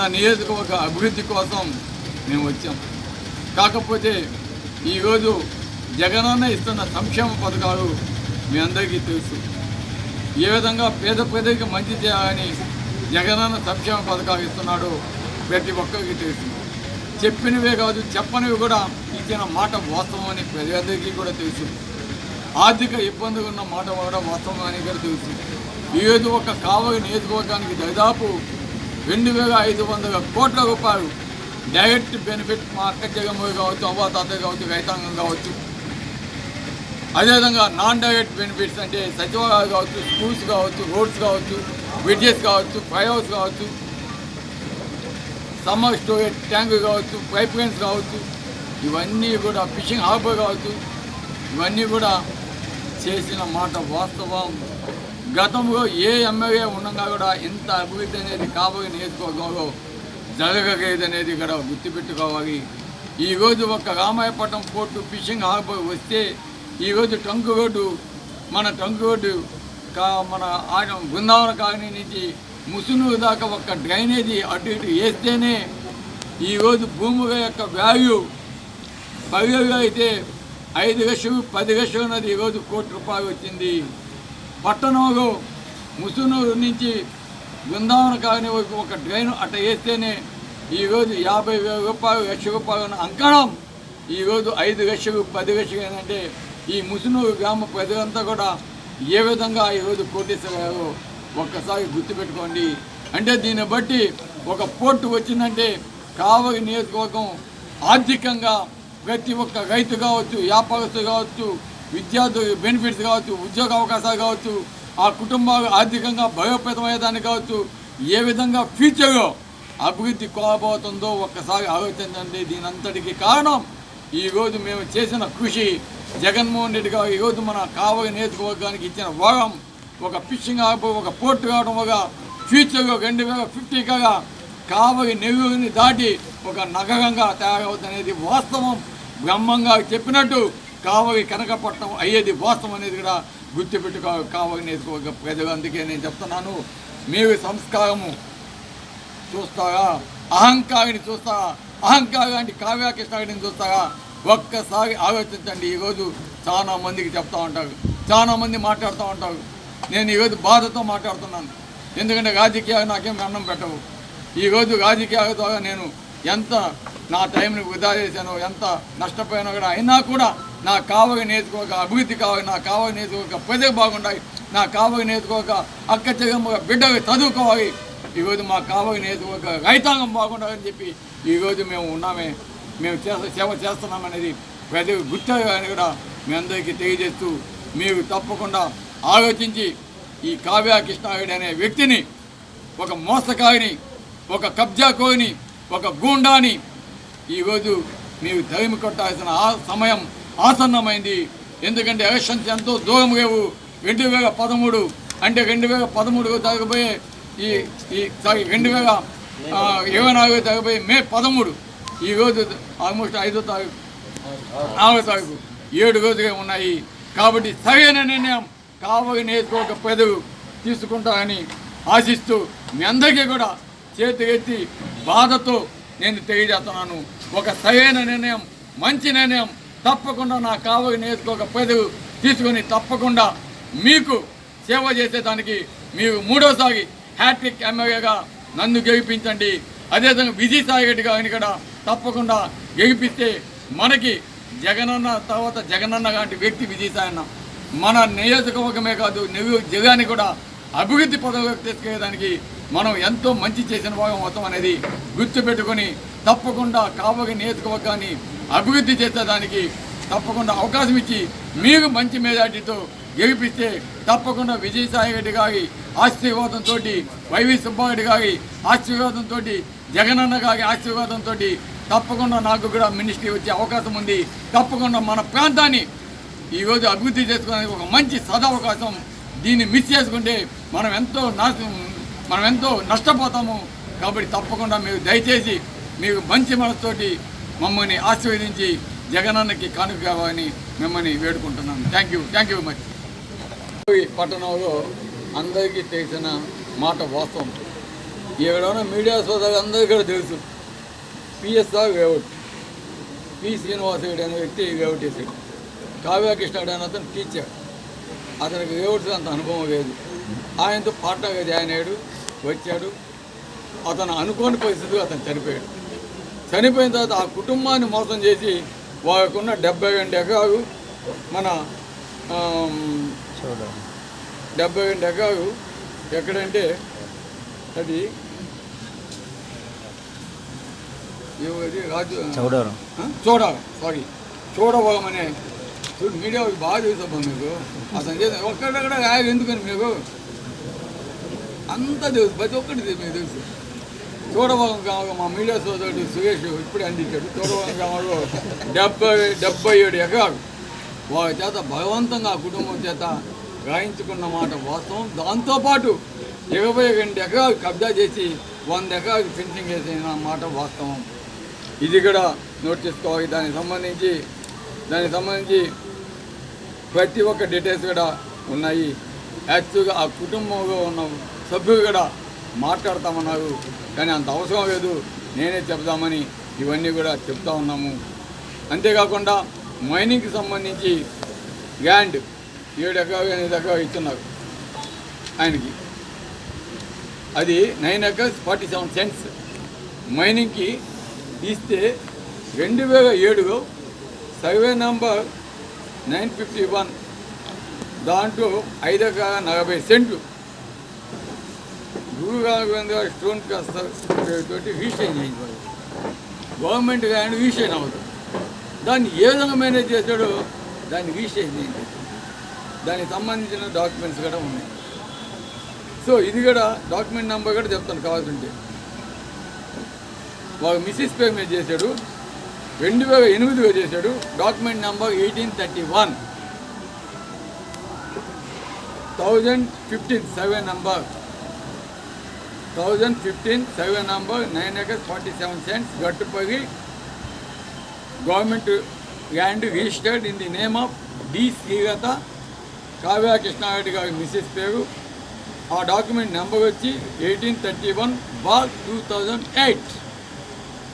మన నియోజకవర్గ అభివృద్ధి కోసం మేము వచ్చాం. కాకపోతే ఈరోజు జగనన్న ఇస్తున్న సంక్షేమ పథకాలు మీ అందరికీ తెలుసు. ఏ విధంగా పేద ప్రజలకు మంచి చేయాలని జగనన్న సంక్షేమ పథకాలు ఇస్తున్నాడో ప్రతి ఒక్కరికి తెలుసు. చెప్పినవే కాదు చెప్పనివి కూడా ఇచ్చిన మాట వాస్తవం అని ప్రజలందరికీ కూడా తెలుసు. ఆర్థిక ఇబ్బందులు ఉన్న మాట కూడా వాస్తవం అని కూడా తెలుసు. ఈరోజు ఒక కావలి నియోజకవర్గానికి దాదాపు రెండు వేల ఐదు వందల కోట్ల రూపాయలు డైరెక్ట్ బెనిఫిట్ మా అక్క జగన్మోహన్ కావచ్చు అవ్వాతాత కావచ్చు రైతాంగం కావచ్చు. అదేవిధంగా నాన్ డైరెక్ట్ బెనిఫిట్స్ అంటే సచివాలయాలు కావచ్చు స్కూల్స్ కావచ్చు రోడ్స్ కావచ్చు బ్రిడ్జెస్ కావచ్చు ఫ్లైఓవర్స్ కావచ్చు సమ్మర్ స్టోరేజ్ ట్యాంక్ కావచ్చు పైప్ లైన్స్ కావచ్చు ఇవన్నీ కూడా ఫిషింగ్ హార్బర్ కావచ్చు ఇవన్నీ కూడా చేసిన మాట వాస్తవం. గతంలో ఏ ఎమ్మెల్యే ఉండగా కూడా ఇంత అభివృద్ధి అనేది కాబోయే నియోజకవర్గంలో జరగలేదు అనేది గుర్తుపెట్టుకోవాలి. ఈరోజు ఒక రామాయపట్నం పోర్టు ఫిషింగ్ హార్బర్ వస్తే ఈరోజు టంకు రోడ్డు మన టంకు రోడ్డు కా మన ఆయన బృందావన కాలనీ నుంచి ముసునూరు దాకా ఒక డ్రైనేజీ అటు ఇటు వేస్తేనే ఈరోజు భూముల యొక్క వాల్యూ పదివేలు అయితే ఐదు లక్షలు పది లక్షలు అన్నది ఈరోజు కోటి రూపాయలు వచ్చింది. పట్టణంలో ముసునూరు నుంచి బృందావన కాలనీ వరకు ఒక డ్రైన్ అట్ట వేస్తేనే ఈరోజు యాభై వేల రూపాయలు లక్ష రూపాయలు ఉన్న అంకణం. ఈరోజు ఐదు లక్షలు పది లక్షలు ఏంటంటే ఈ ముసునూరు గ్రామ ప్రజలంతా కూడా ఏ విధంగా ఈరోజు కోటేశ్వరారు ఒక్కసారి గుర్తుపెట్టుకోండి. అంటే దీన్ని బట్టి ఒక పోర్టు వచ్చిందంటే కావలి నియోజకవర్గం ఆర్థికంగా ప్రతి ఒక్క రైతు కావచ్చు వ్యాపారస్తు కావచ్చు విద్యార్థులు బెనిఫిట్స్ కావచ్చు ఉద్యోగ అవకాశాలు కావచ్చు ఆ కుటుంబాలు ఆర్థికంగా భయోపేతమయ్యేదానికి కావచ్చు ఏ విధంగా ఫ్యూచర్లో అభివృద్ధి కోల్పోతుందో ఒక్కసారి ఆలోచించండి. దీని అంతటికి కారణం ఈరోజు మేము చేసిన కృషి జగన్మోహన్ రెడ్డి గారు. ఈరోజు మన కావలి నియోజకవర్గానికి ఇచ్చిన వరం ఒక ఫిషింగ్ హార్బర్ ఒక పోర్టు కావడం ఒక ఫ్యూచర్లో రెండు వేల ఫిఫ్టీ కాగా కావలి నెల్లూరుని దాటి ఒక నగరంగా తయారవుతుందనేది వాస్తవం. బ్రహ్మంగా చెప్పినట్టు కావలి కనకపట్నం అయ్యేది వాస్తవం అనేది కూడా గుర్తుపెట్టుకో కావలి నియోజకవర్గ ప్రజలు. అందుకే నేను చెప్తున్నాను మీరు సంస్కారము చూస్తారా అహంకారిని చూస్తారా అహంకారాన్ని కావ్యాకృష్ణని చూస్తాగా ఒక్కసారి ఆలోచించండి. ఈరోజు చాలా మందికి చెప్తా ఉంటారు చాలా మంది మాట్లాడుతూ ఉంటారు. నేను ఈరోజు బాధతో మాట్లాడుతున్నాను. ఎందుకంటే రాజకీయాలు నాకేం అన్నం పెట్టవు. ఈరోజు రాజకీయాల ద్వారా నేను ఎంత నా టైంని వృధా చేశానో ఎంత నష్టపోయానో కూడా అయినా కూడా నా కావలి నేర్చుకోక అభివృద్ధి కావాలి నా కావలి నేర్చుకోక ప్రజలు బాగుండాలి. నా కావలి నేర్చుకోక అక్క చెగమ్మ బిడ్డలు చదువుకోవాలి. ఈరోజు మా కావలి నేర్చుకోక రైతాంగం బాగుండాలని చెప్పి ఈరోజు మేము ఉన్నామే. మేము చేస్త సేవ చేస్తున్నామనేది ప్రజలు గుర్తుగా అని కూడా మీ అందరికీ తెలియజేస్తూ మీరు తప్పకుండా ఆలోచించి ఈ కావ్య కృష్ణాయుడు అనే వ్యక్తిని ఒక మోసకాయని ఒక కబ్జాకోని ఒక గూండాని ఈరోజు మీరు తరిమి కొట్టాల్సిన ఆ సమయం ఆసన్నమైంది. ఎందుకంటే ఎలక్షన్స్ ఎంతో దూరం లేవు. రెండు వేల పదమూడు అంటే రెండు వేల పదమూడు తగ్గబోయే ఈ ఈ సారీ రెండు వేల ఇరవై నాలుగు తగ్గబోయే మే పదమూడు. ఈరోజు ఆల్మోస్ట్ ఐదో తారీఖు. నాలుగో తారీఖు. ఏడు రోజులే ఉన్నాయి. కాబట్టి సరైన నిర్ణయం కావలి నియోజకవర్గ ప్రజలు తీసుకుంటారని ఆశిస్తూ మీ అందరికీ కూడా చేతికెత్తి బాధతో నేను తెలియజేస్తున్నాను. ఒక సరైన నిర్ణయం మంచి నిర్ణయం తప్పకుండా నా కావలి నియోజకవర్గ ప్రజలు తీసుకొని తప్పకుండా మీకు సేవ చేసేదానికి మీరు మూడోసారి హ్యాట్రిక్ ఎమ్మెల్యేగా నన్ను గెలిపించండి. అదేవిధంగా విజయసాయి రెడ్డి గారిని కూడా తప్పకుండా గెలిపిస్తే మనకి జగనన్న తర్వాత జగనన్న లాంటి వ్యక్తి విజయసాయి అన్న. మన నియోజకవర్గమే కాదు నెల్లూరు జిల్లాని కూడా అభివృద్ధి పదవిలోకి తీసుకెళ్ళడానికి మనం ఎంతో మంచి చేసిన భాగం అవుతాం అనేది గుర్తుపెట్టుకొని తప్పకుండా కావలి నియోజకవర్గాన్ని అభివృద్ధి చేసేదానికి తప్పకుండా అవకాశం ఇచ్చి మీకు మంచి మెజార్టీతో గెలిపిస్తే తప్పకుండా విజయసాయి రెడ్డి గారి ఆశీర్వాదంతో వైవి సుబ్బారెడ్డి గారి ఆశీర్వాదంతో జగనన్న గారి ఆశీర్వాదంతో తప్పకుండా నాకు కూడా మినిస్ట్రీ వచ్చే అవకాశం ఉంది. తప్పకుండా మన ప్రాంతాన్ని ఈరోజు అభివృద్ధి చేసుకోవడానికి ఒక మంచి సదావకాశం దీన్ని మిస్ చేసుకుంటే మనం ఎంతో నాశ మనం ఎంతో నష్టపోతాము. కాబట్టి తప్పకుండా మీరు దయచేసి మీకు మంచి మనసుతోటి మమ్మల్ని ఆశీర్వదించి జగనన్నకి కానుక కావాలని మిమ్మల్ని వేడుకుంటున్నాను. Thank you thank you much ఈ పట్టణంలో అందరికీ తెలిసిన మాట వాస్తవం. ఇక్కడ మీడియా సోదరులు అందరికీ కూడా తెలుసు. పిఎస్ఆర్ వేవట్ పి శ్రీనివాసరెడ్డి అనే వ్యక్తి వేవట్ చేశాడు. కావ్యకృష్ణుడు అనే అతను టీచర్ అతనికి వేవట్స్ అంత అనుభవం లేదు. ఆయనతో పార్ట్నర్గా జాయిన్ అయ్యాడు వచ్చాడు. అతను అనుకోని పరిస్థితిలో అతను చనిపోయాడు. చనిపోయిన తర్వాత ఆ కుటుంబాన్ని మోసం చేసి వాళ్ళకున్న డెబ్బై రెండు ఎకరాలు మన డెబ్బై రెండు ఎకరాలు ఎక్కడంటే అది రాజు చౌడవరం? చూడవరం సారీ. చూడవరం అనే చూడు మీడియా బాగా తెలుసబ్బా మీకు. అతను చేసిన ఒక్కడక్కడ ఎందుకని మీకు? అంతా తెలుసు ప్రతి ఒక్కటి మీకు తెలుసు. చూడవరం గ్రామంలో మా మీడియా సోదరుడు సురేష్ ఇప్పుడే అందించాడు. చూడవరం గ్రామంలో డెబ్బై డెబ్బై ఏడు ఎకరాలు. వారి చేత బలవంతంగా కుటుంబం చేత గాయించుకున్న మాట వాస్తవం. దాంతోపాటు ఇరవై రెండు ఎకరాలు కబ్జా చేసి వంద ఎకరాలు ఫెన్సింగ్ వేసిన మాట వాస్తవం. ఇది కూడా నోట్ చేసుకోవాలి. దానికి సంబంధించి దానికి సంబంధించి ప్రతి ఒక్క డీటెయిల్స్ కూడా ఉన్నాయి. యాక్చువల్గా ఆ కుటుంబంలో ఉన్న సభ్యులు కూడా మాట్లాడతామన్నారు. కానీ అంత అవసరం లేదు. నేనే చెప్దామని ఇవన్నీ కూడా చెప్తా ఉన్నాము. అంతేకాకుండా మైనింగ్కి సంబంధించి గ్యాండ్ ఏడు ఎకరాలు ఎనిమిది ఎకరాలు ఇస్తున్నారు ఆయనకి. అది nine acres forty seven cents. మైనింగ్కి ఇస్తే రెండు వేల ఏడులో survey number nine fifty one. దాంట్లో ఐదు ఎకరాల నలభై సెంట్లు గురు రాఘవేంద్ర స్టోన్ కాస్టర్ తోటి రీస్టైన్ చేయించారు గవర్నమెంట్ ల్యాండ్ రీస్టైన్ అవ్వదు. దాన్ని ఏ విధంగా మేనేజ్ చేశాడో దాన్ని రీస్టైన్ చేయించారు దానికి సంబంధించిన డాక్యుమెంట్స్ కూడా ఉన్నాయి. సో ఇది కూడా డాక్యుమెంట్ నెంబర్ కూడా చెప్తాను కావాల్సింటే. వాడు మిస్సెస్ పేమెంట్ చేశాడు. రెండు వేల ఎనిమిదిలో చేశాడు. Document number eighteen thirty one. Thousand fifteen seven number. Thousand fifteen survey number nine acres forty seven cents గట్టుపగి government land registered in the name of D Srilatha Kavya Krishnareddy గారి Mrs పేరు. ఆ document number వచ్చి eighteen thirty one bar two thousand eight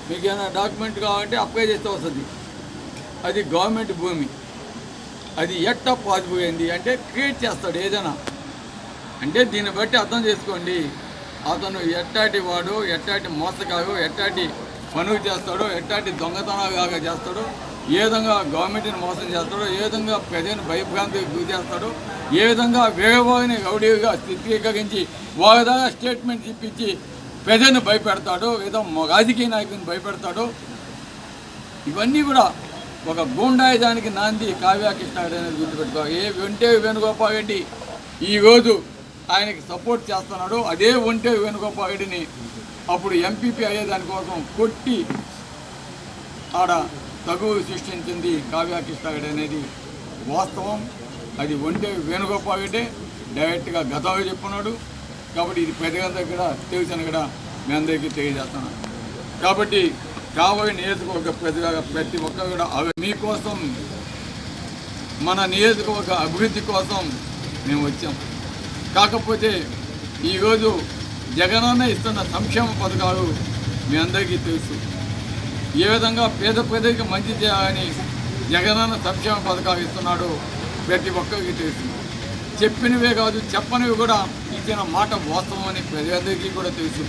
మీకు ఏమైనా document కావాలంటే apply చేస్తే వస్తుంది. అది గవర్నమెంట్ భూమి. అది ఎట్ట పాజిబుల్ అయింది అంటే క్రియేట్ చేస్తాడు ఏదైనా. అంటే దీన్ని బట్టి అర్థం చేసుకోండి. అతను ఎట్టాటి వాడు ఎట్టాటి మోసగాడు ఎట్టాటి పనులు చేస్తాడో ఎట్టాటి దొంగతనాలుగా చేస్తాడు ఏ విధంగా గవర్నమెంట్ని మోసం చేస్తాడో ఏ విధంగా ప్రజలను భయభ్రాంతికి గురి చేస్తాడు ఏ విధంగా వేగవాగిని రౌడీగా స్థితికరించి వాళ్ళ స్టేట్మెంట్ ఇప్పించి ప్రజలను భయపెడతాడు ఏదో రాజకీయ నాయకుని భయపెడతాడు. ఇవన్నీ కూడా ఒక గూండాయుధానికి నాంది కావ్య అనేది గుర్తుపెట్టుకో. ఏ వెంటే వేణుగోపాల్ రెడ్డి ఈరోజు ఆయనకి సపోర్ట్ చేస్తున్నాడు. అదే ఒంటే వేణుగోపాల్ రెడ్డిని అప్పుడు ఎంపీపీ అయ్యే దానికోసం కొట్టి ఆడ తగు సృష్టించింది కావ్య అనేది వాస్తవం. అది ఒంటే వేణుగోపాల్ రెడ్డి డైరెక్ట్గా గతంలో చెప్పున్నాడు. కాబట్టి ఇది పెద్దగా కూడా తెలిసిన కూడా మీ అందరికీ తెలియజేస్తున్నాను. కాబట్టి కాబోయే నియోజకవర్గ ప్రజల ప్రతి ఒక్కరు కూడా అవి మీకోసం మన నియోజకవర్గ అభివృద్ధి కోసం మేము వచ్చాం. కాకపోతే ఈరోజు జగనన్న ఇస్తున్న సంక్షేమ పథకాలు మీ అందరికీ తెలుసు. ఏ విధంగా పేద ప్రజలకు మంచి చేయాలని జగనన్న సంక్షేమ పథకాలు ఇస్తున్నాడో ప్రతి ఒక్కరికి తెలుసు. చెప్పినవే కాదు చెప్పనివి కూడా ఇచ్చిన మాట వాస్తవం అని ప్రజలందరికీ కూడా తెలుసు.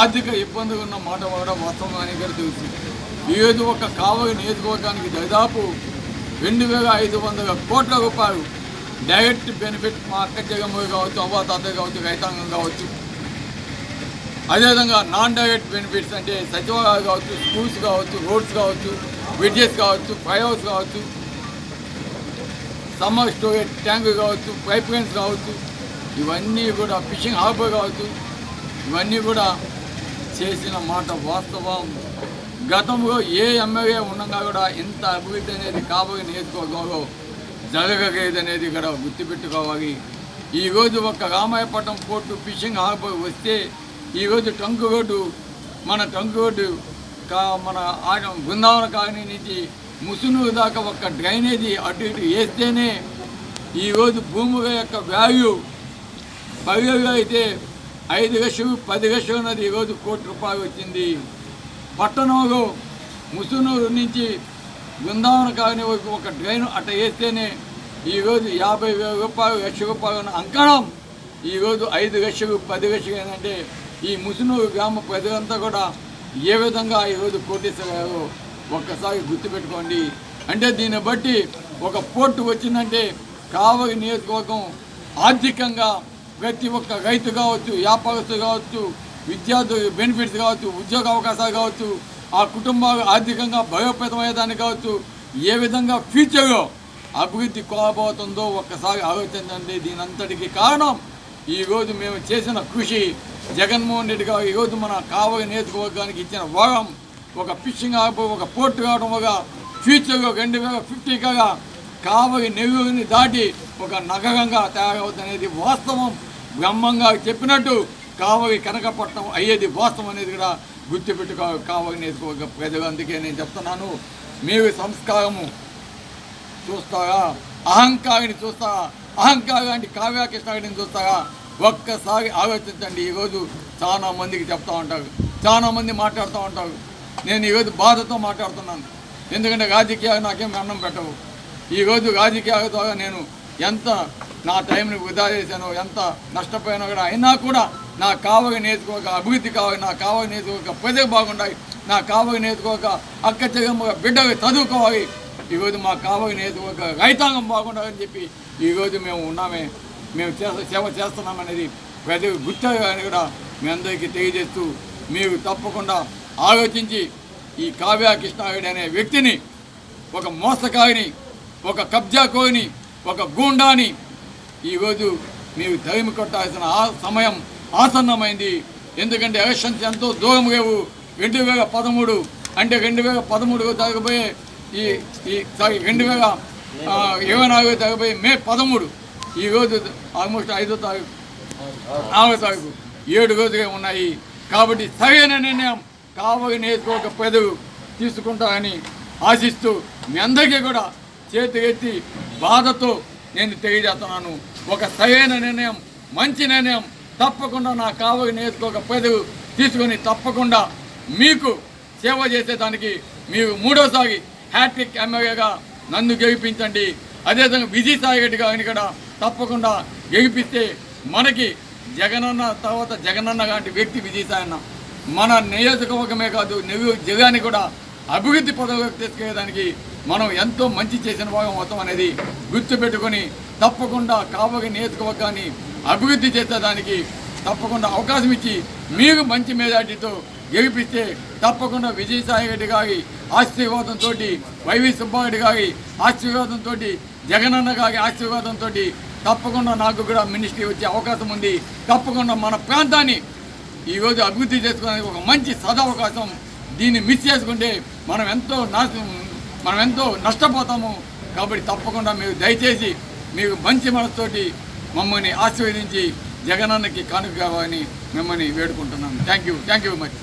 ఆర్థిక ఇబ్బందులు ఉన్న మాట కూడా వాస్తవం అని కూడా తెలుసు. ఈరోజు ఒక కావలి నియోజకవర్గానికి దాదాపు రెండు వేల ఐదు వందల కోట్ల రూపాయలు డైరెక్ట్ బెనిఫిట్ మా అక్క కావచ్చు అవ్వాతాత కావచ్చు రైతాంగం కావచ్చు. అదేవిధంగా నాన్ డైరెక్ట్ బెనిఫిట్స్ అంటే సచివాలయాలు కావచ్చు స్కూల్స్ కావచ్చు రోడ్స్ కావచ్చు బ్రిడ్జెస్ కావచ్చు ఫ్లైఓవర్స్ కావచ్చు సమ్మర్ స్టోరేజ్ ట్యాంక్ కావచ్చు పైప్ లైన్స్ కావచ్చు ఇవన్నీ కూడా ఫిషింగ్ హార్బర్ కావచ్చు. ఇవన్నీ కూడా చేసిన మాట వాస్తవం. గతంలో ఏ ఎమ్మెల్యే ఉండగా కూడా ఇంత అభివృద్ధి అనేది కాబోయే నియోజకవర్గంలో జరగలేదనేది ఇక్కడ గుర్తుపెట్టుకోవాలి. ఈరోజు ఒక రామాయపట్నం పోర్టు ఫిషింగ్ హార్బర్ వస్తే ఈరోజు టంకు రోడ్డు మన టంకు రోడ్డు కా మన బృందావన కాలనీ నుంచి ముసునూరు దాకా ఒక డ్రైనేజీ అటు ఇటు వేస్తేనే ఈరోజు భూముల యొక్క వాల్యూ పల్లెల్లో అయితే ఐదు లక్షలు పది లక్షలు ఉన్నది ఈరోజు కోటి రూపాయలు వచ్చింది. పట్టణంలో ముసునూరు నుంచి బృందావన కాని ఒక డ్రైన్ అట్ట వేస్తేనే ఈరోజు యాభై వేల రూపాయలు లక్ష రూపాయలు ఉన్న అంకణం. ఈరోజు ఐదు లక్షలు పది లక్షలు ఏంటంటే ఈ ముసునూరు గ్రామ ప్రజలంతా కూడా ఏ విధంగా ఈరోజు కోటేశ్వరారు ఒక్కసారి గుర్తుపెట్టుకోండి. అంటే దీన్ని బట్టి ఒక పోర్టు వచ్చిందంటే కావలి నియోజకవర్గం ఆర్థికంగా ప్రతి ఒక్క రైతు కావచ్చు వ్యాపారస్తులు కావచ్చు విద్యార్థులు బెనిఫిట్స్ కావచ్చు ఉద్యోగ అవకాశాలు కావచ్చు ఆ కుటుంబాలు ఆర్థికంగా భయోపేతమయ్యేదాన్ని కావచ్చు ఏ విధంగా ఫ్యూచర్లో అభివృద్ధి కోల్పోతుందో ఒక్కసారి ఆలోచించండి. దీనంతటికి కారణం ఈరోజు మేము చేసిన కృషి. జగన్మోహన్ రెడ్డి గారు ఈరోజు మన కావలి నియోజకవర్గానికి ఇచ్చిన వరం ఒక ఫిషింగ్ హార్బర్ ఒక పోర్టు కావడం ఒక ఫ్యూచర్లో రెండు వేల ఫిఫ్టీ కాగా కావలి నెల్లూరుని దాటి ఒక నగరంగా తయారవుతుందనేది వాస్తవం. బ్రహ్మంగా చెప్పినట్టు కావలి కనకపట్నం అయ్యేది వాస్తవం అనేది కూడా గుర్తుపెట్టుకో కావలి ప్రజలు. అందుకే నేను చెప్తున్నాను మేము సంస్కారము చూస్తారా? అహంకారిని చూస్తారా? అహంకారాన్ని కావ్యాకృష్ణాన్ని చూస్తారా? ఒక్కసారి ఆలోచించండి. ఈరోజు చాలా మందికి చెప్తా ఉంటారు చాలా మంది మాట్లాడుతూ ఉంటారు. నేను ఈరోజు బాధతో మాట్లాడుతున్నాను. ఎందుకంటే రాజకీయాలు నాకేం అన్నం పెట్టవు. ఈరోజు రాజకీయాల ద్వారా నేను ఎంత నా టైంని వృధా చేశానో ఎంత నష్టపోయానో కూడా అయినా కూడా నా కావగ నేర్చుకోక అభివృద్ధి కావాలి నా కావగ నేర్చుకోక ప్రజలు బాగుండాలి. నా కావగ నేర్చుకోక అక్క చెగమ్మ బిడ్డలు చదువుకోవాలి. ఈరోజు మా కావగ నేర్చుకోక రైతాంగం బాగుండాలని చెప్పి ఈరోజు మేము ఉన్నామే. మేము చేస్త సేవ చేస్తున్నామనేది ప్రజలు గుర్తని కూడా మీ అందరికీ తెలియజేస్తూ మీరు తప్పకుండా ఆలోచించి ఈ కావ్య కృష్ణాయుడు అనే వ్యక్తిని ఒక మోసకాయని ఒక కబ్జా కోని ఒక గూండాని ఈరోజు మీరు తరిమి కొట్టాల్సిన ఆ సమయం ఆసన్నమైంది. ఎందుకంటే ఎలక్షన్స్ ఎంతో దూరం లేవు. రెండు వేల పదమూడు అంటే రెండు వేల పదమూడులో జరగబోయే ఈ ఈ సారీ రెండు వేల ఇరవై నాలుగు జరగబోయే మే పదమూడు ఈరోజు ఆల్మోస్ట్ ఐదో తారీఖు ఆరో తారీఖు ఏడు రోజులే ఉన్నాయి. కాబట్టి సరైన నిర్ణయం కావలి నేర్చుకోక ప్రజలు తీసుకుంటారని ఆశిస్తూ మీ అందరికీ కూడా చేతి ఎత్తి బాధతో నేను తెలియజేస్తున్నాను. ఒక సరైన నిర్ణయం మంచి నిర్ణయం తప్పకుండా నా కావలి నియోజకవర్గ పదవి తీసుకొని తప్పకుండా మీకు సేవ చేసేదానికి మీరు మూడోసారి హ్యాట్రిక్ ఎమ్మెల్యేగా నన్ను గెలిపించండి. అదేవిధంగా విజయసాయి రెడ్డి గారిని కూడా తప్పకుండా గెలిపిస్తే మనకి జగనన్న తర్వాత జగనన్న లాంటి వ్యక్తి విజయసాయి అన్న. మన నియోజకవర్గమే కాదు నెవ్వు జగాన్ని కూడా అభివృద్ధి పదవిలోకి తీసుకెళ్ళడానికి మనం ఎంతో మంచి చేసిన భాగం మొత్తం అనేది గుర్తుపెట్టుకొని తప్పకుండా కావలి నియోజకవర్గాన్ని అభివృద్ధి చేసేదానికి తప్పకుండా అవకాశం ఇచ్చి మీకు మంచి మెజార్టీతో గెలిపిస్తే తప్పకుండా విజయసాయి రెడ్డి గారి ఆశీర్వాదంతో వైవి సుబ్బారెడ్డి గారి ఆశీర్వాదంతో జగనన్న గారి ఆశీర్వాదంతో తప్పకుండా నాకు కూడా మినిస్ట్రీ వచ్చే అవకాశం ఉంది. తప్పకుండా మన ప్రాంతాన్ని ఈరోజు అభివృద్ధి చేసుకోవడానికి ఒక మంచి సదావకాశం దీన్ని మిస్ చేసుకుంటే మనం ఎంతో నాశ మనం ఎంతో నష్టపోతాము. కాబట్టి తప్పకుండా మీరు దయచేసి మీకు మంచి మనసుతోటి మమ్మల్ని ఆశీర్వదించి జగనన్నకి కానుక కావాలని మిమ్మల్ని వేడుకుంటున్నాను thank you thank you much